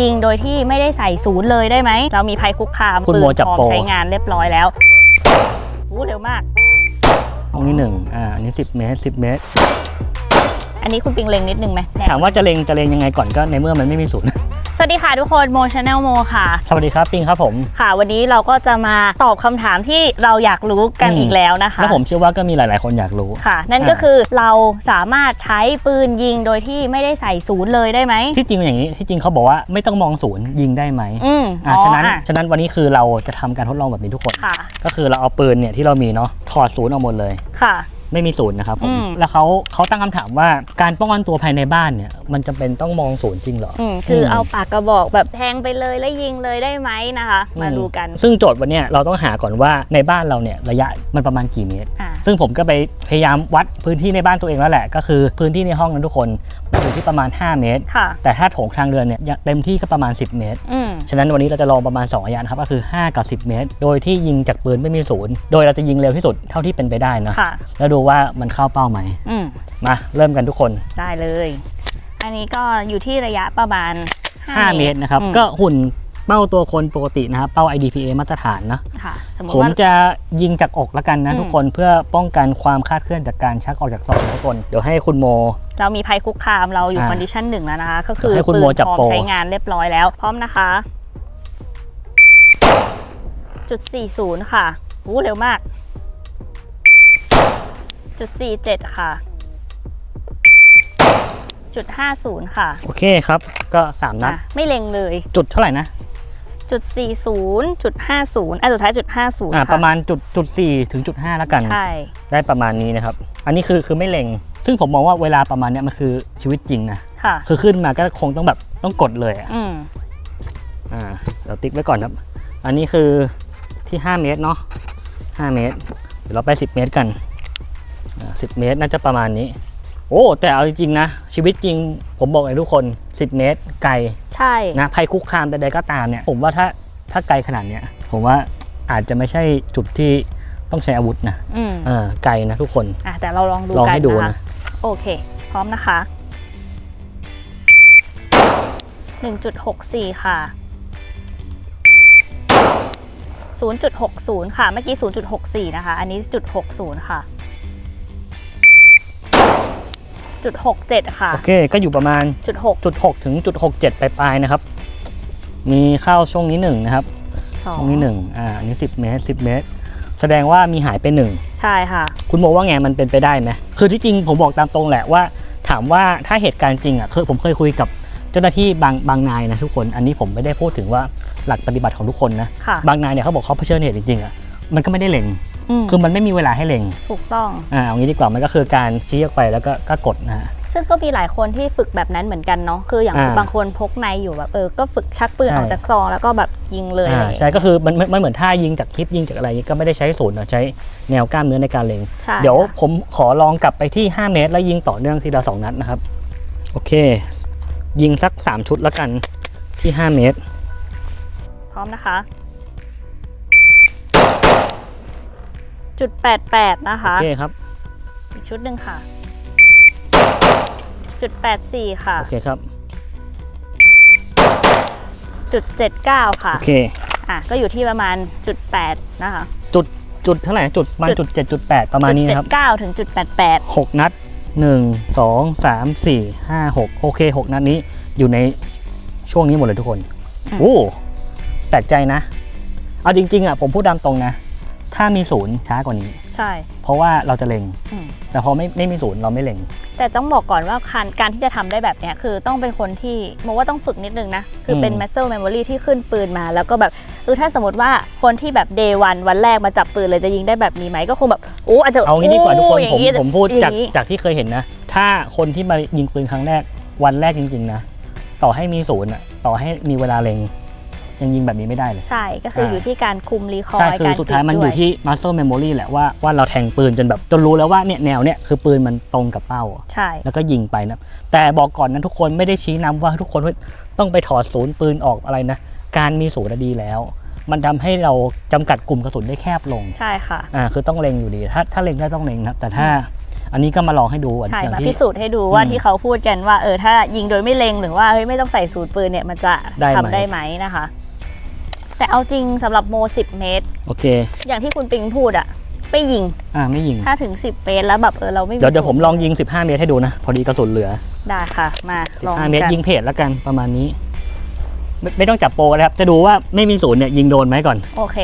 ยิงโดยที่ไม่ได้ใส่ศูนย์เลยได้ไหม เรามีภัยคุกคามคุณปืนโมจับพร้อมโปร ใช้งานเรียบร้อยแล้วอู้เร็วมาก ตรงนี้หนึ่งอ่าอันนี้ 10 เมตร 10 เมตร อันนี้คุณปิงเล็งนิดนึงไหมถามว่าจะเลงจะเลงยังไงก่อนก็ในเมื่อมันไม่มีศูนย์ สวัสดีค่ะทุกคนโมชแนลโมค่ะ สวัสดีครับปิงครับผมค่ะ วันนี้เราก็จะมาตอบคำถามที่เราอยากรู้กันอืมอีกแล้วนะคะแล้วผมเชื่อว่าก็มีหลาย ๆ คนอยากรู้ค่ะ นั่นอ่าก็คือเราสามารถใช้ปืนยิงโดยที่ไม่ได้ใส่ศูนย์เลยได้ไหมที่จริงอย่างนี้ที่จริงเขาบอกว่าไม่ต้องมองศูนย์ยิงได้ไหมอืมอ่าฉะนั้นอะฉะนั้นวันนี้คือเราจะทำการทดลองแบบนี้ทุกคนค่ะก็คือเราเอาปืนเนี่ยที่เรามีเนาะถอดศูนย์ออกหมดเลยค่ะ ไม่มีศูนย์นะครับผมอืม แล้วเขาเขาตั้งคำถามว่าการป้องกันตัวภายในบ้านเนี่ยมันจำเป็นต้องมองศูนย์จริงเหรอ อืมคือม เอาปากกระบอกแบบแทงไปเลยแล้วยิงเลยได้ไหมนะคะ มาดูกัน ซึ่งโจทย์วันเนี้ยเราต้องหาก่อนว่าในบ้านเราเนี่ยระยะมันประมาณกี่เมตร อ่า ซึ่งผมก็ไปพยายามวัดพื้นที่ในบ้านตัวเองแล้วแหละ ก็คือพื้นที่ในห้องนั้นทุกคนมันอยู่ที่ประมาณ 5 เมตรค่ะแต่ถ้าโถงทางเดินเนี่ยเต็มที่ก็ประมาณ 10 เมตรอืมฉะนั้นวันนี้เราจะลองประมาณ2ระยะนะครับก็คือ 5 กับ 10 เมตร โดยที่ยิงจากปืนไม่มีศูนย์โดยเราจะยิงเร็วที่สุดเท่าที่เป็นไปได้เนอะค่ะแล้วดูว่ามันเข้าเป้าไหมอืมมาเริ่มกันทุกคนได้เลย อันนี้ก็อยู่ที่ระยะประมาณ 5 เมตรนะครับอืมก็หุ่น เป้าตัวคนปกตินะครับเป้า IDPA มาตรฐานนะค่ะสมมผติมว่า จะยิงจากอกแล้วกันนะอืมทุกคนเพื่อป้องกันความคลาดเคลื่อนจากการชักออกจากซองทุกคนเดี๋ยวให้คุณโม เรามีภัยคุกคามเราอยู่อ่าคอนดิชันหนึ่งแล้วนะคะ ก็คือให้คุณปืนโมจับพร้อมโปร ใช้งานเรียบร้อยแล้ว พร้อมนะคะ จุด 40 ค่ะอู้เร็วมาก จุด 47 ค่ะ จุด 50 ค่ะโอเคครับก็ 3 นัดอะไม่เล็งเลย จุดเท่าไหร่นะ จุด40จุด50อะสุดท้ายจุด50อ่าค่ะประมาณจุดจุด4ถึงจุด5แล้วกัน ใช่ ได้ประมาณนี้นะครับ อันนี้คือคือไม่เล็ง ซึ่งผมมองว่าเวลาประมาณเนี้ยมันคือชีวิตจริงนะ ค่ะ คือขึ้นมาก็คงต้องแบบต้องกดเลยอะอืมอ่าเราติ๊กไว้ก่อนครับ อันนี้คือที่ 5 เมตรเนาะ5เมตร เดี๋ยวเราไป 10 เมตรกันอ่า10 เมตรน่าจะประมาณนี้ โอ้ แต่เอาจริงๆนะ ชีวิตจริงผมบอกเลยทุกคน 10 เมตรไกล ใช่นะภัยคุกคามใดๆก็ตามเนี่ย ผมว่าถ้าถ้าไกลขนาดเนี้ยผมว่าอาจจะไม่ใช่จุดที่ต้องใช้อาวุธนะอืมเออไกลนะทุกคนอะแต่เราลองดูลองกันให้ดูนะคะนะโอเค พร้อมนะคะ 1.64 ค่ะ 0.60 ค่ะ เมื่อกี้ 0.64 นะคะ อันนี้จุด60 ค่ะ จุด67 ค่ะ โอเค ก็อยู่ประมาณจุด6จุด6ถึงจุด67ปลายๆนะครับ มีเข้าช่วงนี้หนึ่งนะครับช่วงนี้หนึ่งอ่าอันนี้10เมตร10เมตร แสดงว่ามีหายไปหนึ่ง ใช่ค่ะ คุณโมว่าไงมันเป็นไปได้ไหมคือที่จริงผมบอกตามตรงแหละว่า ถามว่าถ้าเหตุการณ์จริงอะคือผมเคยคุยกับเจ้าหน้าที่บางบางนายนะทุกคน อันนี้ผมไม่ได้พูดถึงว่าหลักปฏิบัติของทุกคนนะ ค่ะ บางนายเนี่ยเขาบอกเขาเผชิญเหตุจริงๆอะ มันก็ไม่ได้เล็งอืม คือมันไม่มีเวลาให้เล็งถูกต้องอ่าเอางี้ดีกว่ามันก็คือการชี้ออกไปแล้วก็ก็กดนะฮะซึ่งก็มีหลายคนที่ฝึกแบบนั้นเหมือนกันเนาะคืออย่างอ่าบางคนพกในอยู่แบบเออก็ฝึกชักปืนใช่ออกจากซองแล้วก็แบบยิงเลยอะไรอ่าอย่างเงี้ยใช่ก็คือมันมันมันเหมือนท่ายิงจากคลิปยิงจากอะไรก็ไม่ได้ใช้ศูนย์นะใช้แนวกล้ามเนื้อในการเล็งใช่เดี๋ยวค่ะผมขอลองกลับไปที่ 5 เมตร แล้วยิงต่อเนื่องทีละ2นัดนะครับ โอเค ยิงสัก 3 ชุดแล้วกันที่ 5 เมตร พร้อมนะคะ จุดแปดแปดนะคะ โอเคครับ อีกชุดหนึ่งค่ะ จุดแปดสี่ค่ะ โอเคครับ จุดเจ็ดเก้าค่ะ โอเค อะ ก็อยู่ที่ประมาณจุดแปดนะคะ จุดจุดเท่าไหร่จุดประมาณจุจุดดเจ็ดจุดแปดประมาณนี้จุดเจ็นะคดรับเก้าถึงจุดแปดแปดหกนัดหนึ่งสองสามสี่ห้าหกโอเคหกนัดนี้อยู่ในช่วงนี้หมดเลยทุกคนโอ้แปลกใจนะ เอาจริง ๆอะผมพูดตามตรงนะ ถ้ามีศูนย์ช้ากว่านี้ ใช่ เพราะว่าเราจะเล็ง อืม แต่พอไม่ไม่มีศูนย์เราไม่เล็ง แต่ต้องบอกก่อนว่าการการที่จะทำได้แบบเนี้ยคือต้องเป็นคนที่มองว่าต้องฝึกนิดนึงนะ คือเป็น อืม muscle memory ที่ขึ้นปืนมา แล้วก็แบบเออถ้าสมมติว่าคนที่แบบ day one วันแรกมาจับปืนเลยจะยิงได้แบบนี้ไหมก็คงแบบโอ้อาจจะเอางี้ดีกว่าทุกคนโอ้อย่ผมงงี้ผมพูดอย่จากงงี้จากที่เคยเห็นนะ ถ้าคนที่มายิงปืนครั้งแรกวันแรกจริง ๆ นะ ต่อให้มีศูนย์อะต่อให้มีเวลาเล็ง ยังยิงแบบนี้ไม่ได้เลย ใช่ก็คืออยู่ที่การคุมรีคอใช่ร์คือการสุดท้ายมันกอยู่ที่ muscle memory แหละว่าว่าเราแทงปืนจนแบบจนรู้แล้วว่าเนี่ยแนวเนี่ยคือปืนมันตรงกับเป้า ใช่ แล้วก็ยิงไปนะ แต่บอกก่อนนะทุกคนไม่ได้ชี้นำว่าทุกคนต้องไปถอดศูนย์ปืนออกอะไรนะ การมีศูนย์อะดีแล้ว มันทำให้เราจำกัดกลุ่มกระสุนได้แคบลง ใช่ค่ะ อ่าคือต้องเล็งอยู่ดี ถ้าถ้าเล็งได้ต้องเล็งนะแต่ถ้าอันนี้ก็มาลองให้ดูใช่อย่างมาที่พิสูจน์ให้ดูว่าอืมที่เขาพูดกันว่าเออถ้ายิงโดยไม่เล็งหรือว่าเฮ้ยไม่ต้องใส่สูตรปืนเนี่ยมันจะได้ไหมทำได้ไหมนะคะ แต่เอาจริงสำหรับโม 10 เมตร โอเค อย่างที่คุณปิงพูดอะไม่ยิงอ่าไม่ยิง ถ้าถึง 10 เมตรแล้วแบบเออเราไม่เดี๋ยวเดี๋ยวผมสูตรลองยิง 15 เมตรให้ดูนะ พอดีกระสุนเหลือ ได้ค่ะมาลอง15 เมตรกันยิงเพจแล้วกันประมาณนี้ไม่ไม่ต้องจับโปรนะครับ จะดูว่าไม่มีศูนย์เนี่ยยิงโดนไหมก่อน โอเค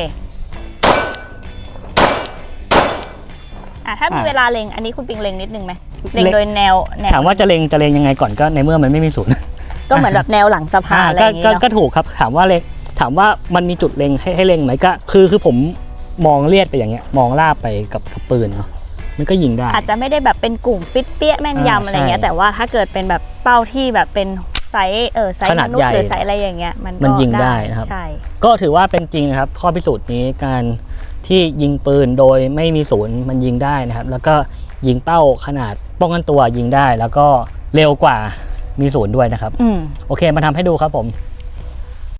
อะถ้ามีอะ เวลาเล็งอันนี้คุณปิงเล็งนิดนึงไหมเล็งเล็งโดยแนวแนวถามว่าจะเลงจะเลงยังไงก่อนก็ในเมื่อมันไม่มีศูนย์ก็เหมือนแบบแนวหลังสะพานอะไรอก็ย่างงี้ก็เนาะก็ถูกครับ ถามว่าเลง ถามว่ามันมีจุดเลงให้ให้เลงไหมก็ คือคือผมมองเลียดไปอย่างเงี้ยมองลาบไปกับกับปืนเนาะมันก็ยิงได้ อาจจะไม่ได้แบบเป็นกลุ่มฟิตเปี้ยแม่นอ่ายำอะไรเงี้ยใช่แต่ว่าถ้าเกิดเป็นแบบเป้าที่แบบเป็นไซส์เออไซขส์นาดมนุษย์ใหญ่หรือไซส์อะไรอย่างเงี้ยมันก็มันยิงได้นะครับใช่ก็ถือว่าเป็นจริงนะครับ ข้อพิสูจน์นี้การที่ยิงปืนโดยไม่มีศูนย์มันยิงได้นะครับ แล้วก็ยิงเป้าขนาดป้องกันตัวยิงได้ แล้วก็เร็วกว่ามีศูนย์ด้วยนะครับอืมโอเคมาทำให้ดูครับผม